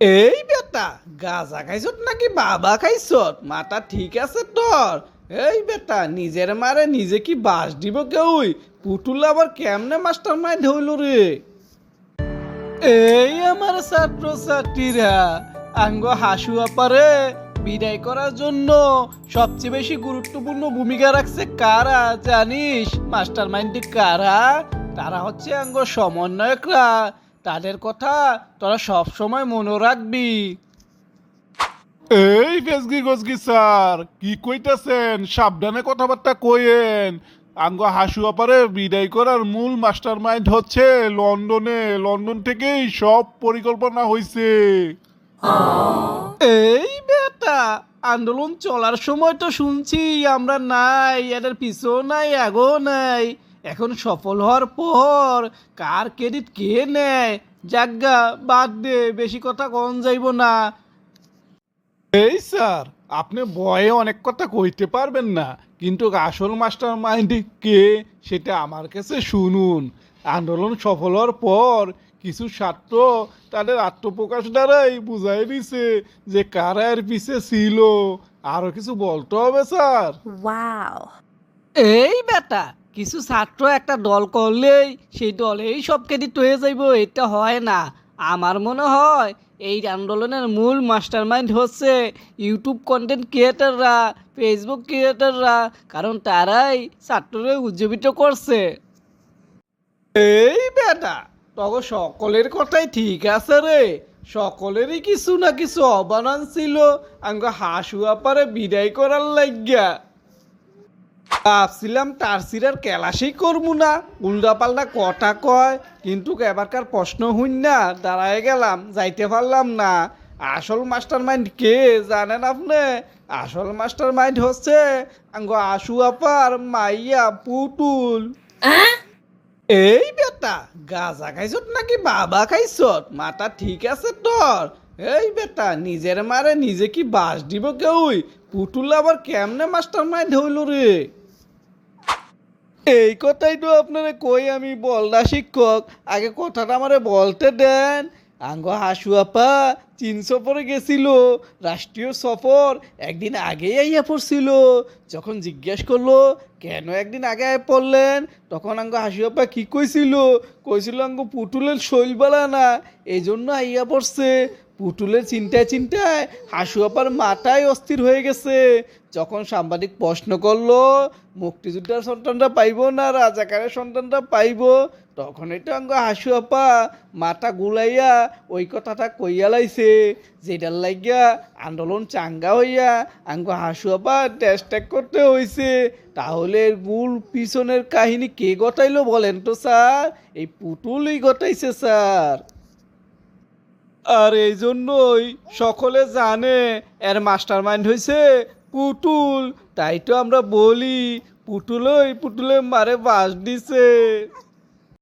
এই বেটা, গাঁজা খাইছত নাকি বাবা খাইছত? মাথা ঠিক আছে তোর? এই বেটা, নিজের মারে নিজে কি বাস দিব কেউই? পুতুল আবার কেমনে মাস্টার মাইন্ড হইল রে? এই আমার ছাত্র ছাত্রীরা আঙ্গ হাসুয়া পারে বিদায় করার জন্য সবচেয়ে বেশি গুরুত্বপূর্ণ ভূমিকা রাখছে কারা জানিস? মাস্টার মাইন্ডে কারা? তারা হচ্ছে আঙ্গ সমন্বয়করা। তাদের কথা তোরা সব সময় মনে রাখবি। এই ফেসগি গজগি স্যার কি কইতাছেন? সাবধানে কথাবার্তা কইেন আঙ্গ হাসু আপারে বিদায় করার মূল মাস্টার মাইন্ড হচ্ছে লন্ডনে। লন্ডন থেকেই সব পরিকল্পনা হয়েছে এই বেটা আন্দোলন চলার সময় তো শুনছি আমরা নাই এদের পিছু নাই আগো নাই। এখন সফল হওয়ার পর কার ক্রেডিট কে নেয়? জাগা বাদ দে বেশি কথা কন যাইব না। এই স্যার আপনি বয়ে অনেক কথা কইতে পারবেন না কিন্তু আসল মাস্টার মাইন্ড কে সেটা আমার কাছে শুনুন। আন্দোলন সফল হওয়ার পর কিছু ছাত্র তাদের আত্মপ্রকাশ দ্বারাই বুঝাই দিছে যে কারা এর পিছে ছিল। আরও কিছু বলতে হবে স্যার। Wow. এই বেটা কিছু ছাত্র একটা দল করলেই সেই দলেই সব ক্রেডিট হয়ে যাইব, এটা হয় না। আমার মনে হয় এই আন্দোলনের মূল মাস্টার মাইন্ড হচ্ছে ইউটিউব কন্টেন্ট ক্রিয়েটাররা ফেসবুক ক্রিয়েটাররা কারণ তারাই ছাত্ররা উজ্জীবিত করছে। এই বেটা তখন সকলের কথাই ঠিক আছে রে। সকলেরই কিছু না কিছু অবদান ছিল, আঙ্গ হাসুয়া পারে বিদায় করার লাগিয়া। ভাবছিলাম টার্সিরার কেলাসেই করব না। উল্টা পাল্টা কথা কয় কিন্তু এবারকার প্রশ্ন হইন না দাঁড়ায় গেলাম যাইতে পারলাম না। আসল মাস্টার মাইন্ড কে জানেন আপনি? আসল মাস্টার মাইন্ড হচ্ছে আঙ্গ আশু আপার মাইয়া পুতুল। এই বেটা গাঁজা খাইছত নাকি বাবা খাইছত মাথা ঠিক আছে তোর? এই বেটা নিজের মারে নিজে কি বাস দিব কেউই? পুতুল আবার কেমনে মাস্টার মাইন্ড হইল রে? এই কথাই তো আপনারে কই আমি বলদা শিক্ষক? আগে কথাটা আমারে বলতে দেন। আঙ্গ হাসু আপা চীন সফরে গেছিল, রাষ্ট্রীয় সফর একদিন আগেই আইয়া পড়ছিল। যখন জিজ্ঞেস করল, কেন একদিন আগে আয় পড়লেন? তখন আঙ্গ হাসু আপা কি কইছিল? কইছিল, আঙ্গ পুতুলের শৈলবেলা না এই জন্য আইয়া পড়ছে। পুতুলের চিন্তায় চিন্তায় হাসু আপার মাথায় অস্থির হয়ে গেছে। যখন সাংবাদিক প্রশ্ন করল, মুক্তিযোদ্ধার সন্তানটা পাইব না, রাজাকারের সন্তানটা পাইবো? তখন এটা অঙ্গ হাসু আপা, মাথা গুলাইয়া ওই কথাটা কইয়া লাইছে, যেটার লাগিয়া আন্দোলন চাঙ্গা হইয়া আঙ্গ হাসু আপা ট্যাগ করতে হইছে। তাহলে মূল পিছনের কাহিনী কে গতাইলো বলেন তো স্যার? এই পুতুলই গতাইছে স্যার। আর এই জন্যই সকলে জানে এর মাস্টার মাইন্ড হয়েছে পুতুল। তাই তো আমরা বলি, পুতুলই পুতুলে মারে বাস দিছে।